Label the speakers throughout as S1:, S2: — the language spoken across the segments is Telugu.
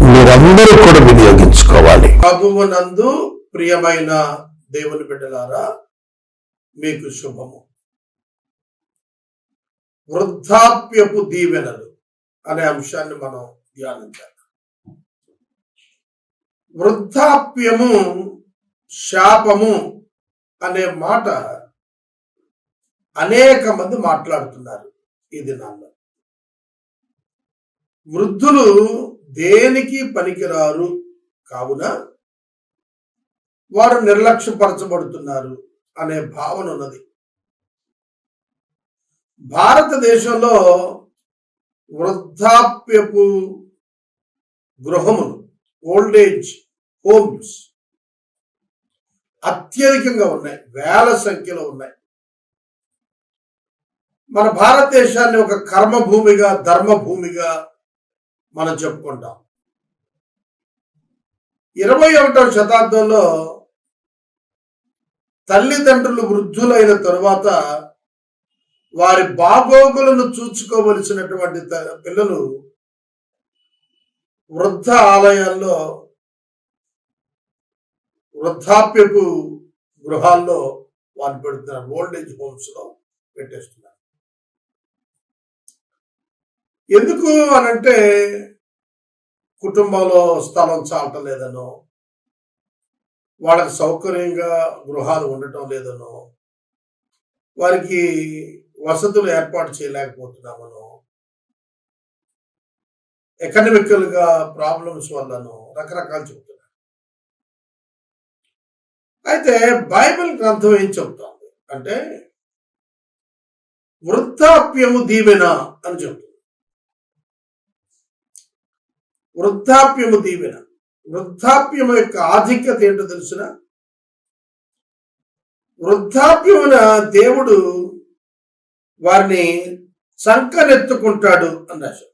S1: మీరందరూ కూడా వినియోగించుకోవాలి.
S2: ప్రభువునందు ప్రియమైన దేవుని బిడ్డలారా మీకు శుభము. వృద్ధాప్యపు దీవెనలు అనే అంశాన్ని మనం ధ్యానించాలి. వృద్ధాప్యము శాపము అనే మాట అనేక మంది మాట్లాడుతున్నారు ఇది నాన్న వృద్ధులు దేనికి పనికిరారు? కావున వారు నిర్లక్ష్యపరచబడుతున్నారు అనే భావన ఉన్నది. భారతదేశంలో వృద్ధాప్యపు గృహములు ఏజ్ హోమ్స్ అత్యధికంగా ఉన్నాయి వేల సంఖ్యలో ఉన్నాయి. మన భారతదేశాన్ని ఒక కర్మభూమిగా ధర్మభూమిగా మనం చెప్పుకుంటాం. ఇరవై ఒకటవ శతాబ్దంలో తల్లిదండ్రులు వృద్ధులైన తరువాత వారి బాగోగులను చూసుకోవలసినటువంటి పిల్లలు వృద్ధ ఆలయాల్లో వృద్ధాప్యపు గృహాల్లో వారిని పెడుతున్నారు. ఓల్డేజ్ హోమ్స్లో పెట్టేస్తున్నారు. ఎందుకు అనంటే కుటుంబంలో స్థలం చాలటం లేదనో వాళ్ళకి సౌకర్యంగా గృహాలు ఉండటం లేదనో వారికి వసతులు ఏర్పాటు చేయలేకపోతున్నామనో ఎకనమికల్గా ప్రాబ్లమ్స్ వల్లనో రకరకాలు చెబుతున్నారు. అయితే బైబిల్ గ్రంథం ఏం చెప్తోంది అంటే వృద్ధాప్యము దీవెన అని చెబుతుంది. వృద్ధాప్యము దీవెన. వృద్ధాప్యము యొక్క ఆధిక్యత ఏంటో తెలుసిన? వృద్ధాప్యమున దేవుడు వారిని సంకనెత్తుకుంటాడు అని రాశాడు.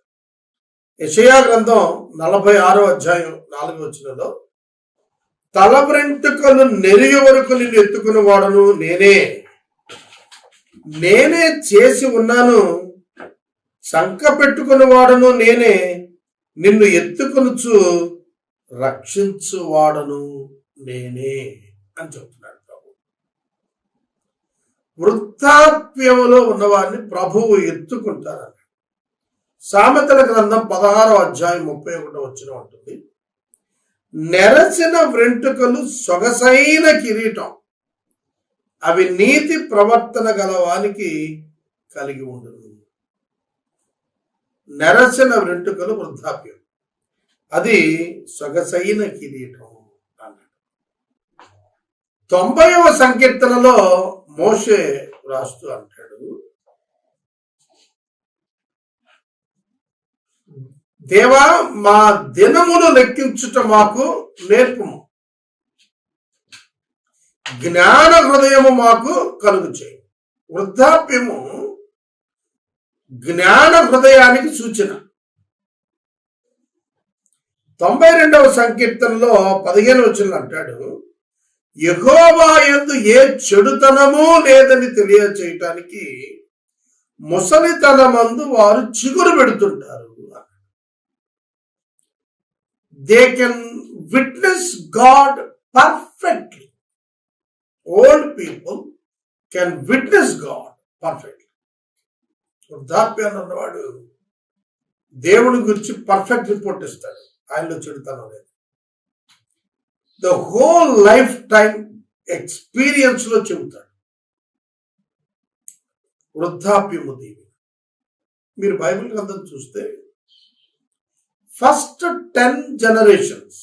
S2: యషయా గ్రంథం నలభై ఆరో అధ్యాయం నాలుగు వచ్చినలో తల వెంట్రుకలు వరకు నిన్ను ఎత్తుకున్న వాడను నేనే. నేనే చేసి ఉన్నాను సంక పెట్టుకున్న వాడను నేనే. నిన్ను ఎత్తుకొనుచు రక్షించువాడను నేనే అని చెప్తున్నాడు ప్రభు. వృత్తాప్యములో ఉన్నవాడిని ప్రభువు ఎత్తుకుంటారని. సామెతల గ్రంథం పదహారో అధ్యాయం ముప్పై ఒకటో వచ్చిన ఉంటుంది. నెరసిన వెంట్రుకలు సొగసైన కిరీటం. అవి నీతి ప్రవర్తన గలవానికి కలిగి ఉండును. నెరసిన వెంట్రుకలు వృద్ధాప్యం. అది సొగసైన కిరీటం అన్నాడు. తొంభైవ సంకీర్తనలో మోషే రాస్తూ అంటాడు దేవా మా దినమును లెక్కించుట మాకు నేర్పుము. జ్ఞాన హృదయము మాకు కలుగు చేయి వృద్ధాప్యము జ్ఞాన హృదయానికి సూచన. తొంభై రెండవ సంకీర్తనలో పదిహేను వచ్చిన అంటాడు యహోవా ఎందు ఏ చెడుతనమూ లేదని తెలియచేయటానికి ముసలితనమందు వారు చిగురు పెడుతుంటారు they can witness God perfectly old people can witness God perfectly వృద్ధాప్యాన్ని ఉన్నవాడు దేవుని గురించి పర్ఫెక్ట్ రిపోర్ట్ ఇస్తాడు. ఆయనలో చెడుతాను లేదు. ద హోల్ లైఫ్ టైం ఎక్స్పీరియన్స్లో చెబుతాడు. వృద్ధాప్యము దీవి మీరు బైబిల్ గ్రంథం చూస్తే first ten generations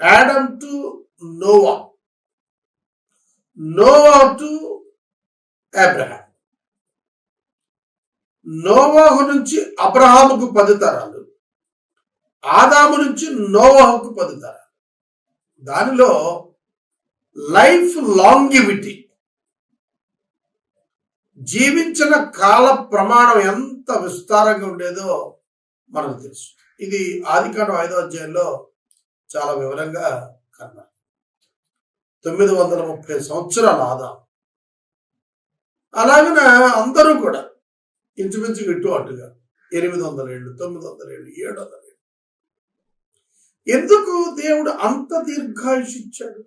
S2: Adam to Noah Noah to Abraham నోవాహు నుంచి అబ్రహాముకు పది తరాలు ఆదాము నుంచి నోవాహుకు పది తరాలు. దానిలో లైఫ్ లాంగివిటీ జీవించిన కాల ప్రమాణం ఎంత విస్తారంగా ఉండేదో మనకు తెలుసు. ఇది ఆదికాండం ఐదో అధ్యాయంలో చాలా వివరంగా కన్నా తొమ్మిది వందల ముప్పై సంవత్సరాల ఆదాం. అలాగనే అందరూ ఇంచుమించు ఇటు అటుగా. ఎనిమిది వందల ఏళ్ళు తొమ్మిది వందల ఏళ్ళు ఏడు వందల ఏళ్ళు ఎందుకు దేవుడు అంత దీర్ఘాయుష్ ఇచ్చాడు?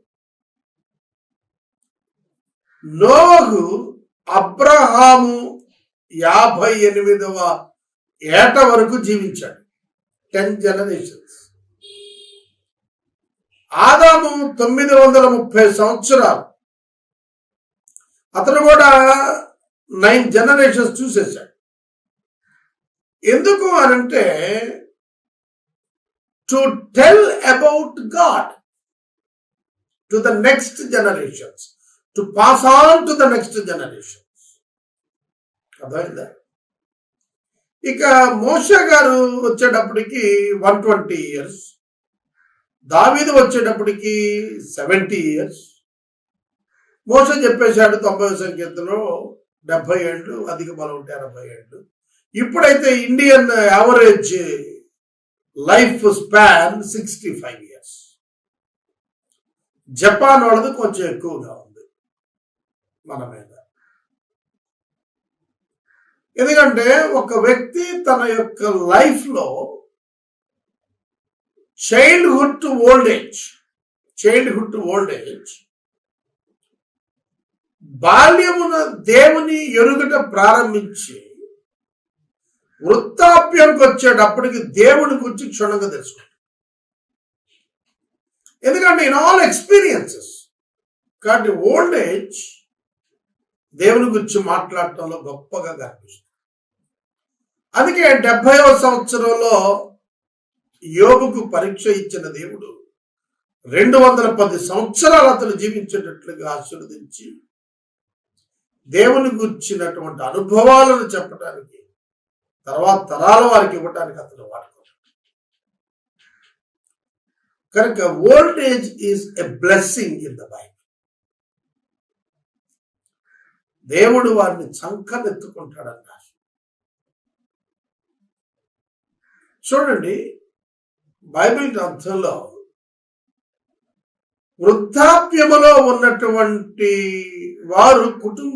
S2: నోహు అబ్రహాము యాభై ఎనిమిదవ ఏట వరకు జీవించాడు. Ten generations. ఆదాము తొమ్మిది వందల ముప్పై సంవత్సరాలు. అతను కూడా నైన్ జనరేషన్స్ చూసేశాడు. ఎందుకు అనంటే to tell about God to the next generations to pass on to the next generations అర్థమైందా? ఇక మోష గారు వచ్చేటప్పటికి వన్ ట్వంటీ ఇయర్స్ దావీదు వచ్చేటప్పటికి సెవెంటీ ఇయర్స్. మోస చెప్పేశాడు తొంభై సంఖ్యలో డెబ్బై ఏళ్ళు అధిక బలం ఉంటే ఎనభై ఏళ్ళు. ఇప్పుడైతే Indian average life span sixty five years. Japan వాళ్ళది కొంచెం ఎక్కువగా ఉంది మన మీద. ఎందుకంటే ఒక వ్యక్తి తన యొక్క లైఫ్లో childhood to old age childhood to old age బాల్యమున దేవుని ఎరుగట ప్రారంభించి వృత్తాప్యానికి వచ్చేటప్పటికి దేవుడి గురించి క్షుణ్ణంగా తెలుసుకుంటాం ఎందుకంటే ఇన్ ఆల్ ఎక్స్పీరియన్సెస్ కాబట్టి ఓల్డ్ ఏజ్ దేవుని గురించి మాట్లాడటంలో గొప్పగా కనిపిస్తుంది. అందుకే డెబ్బైవ సంవత్సరంలో యోగుకు పరీక్ష ఇచ్చిన దేవుడు రెండు వందల పది సంవత్సరాలు అతను జీవించేటట్లుగా ఆశీర్వదించి దేవుని గుర్చినటువంటి అనుభవాలను చెప్పడానికి తర్వాత తరాల వారికి ఇవ్వడానికి అతను వాడుకోవచ్చు కనుక old age is a blessing in the Bible దేవుడు వారిని చంకనెత్తుకుంటాడన్నారు. చూడండి బైబిల్ గ్రంథంలో వృద్ధాప్యములో ఉన్నటువంటి వారు కుటుంబ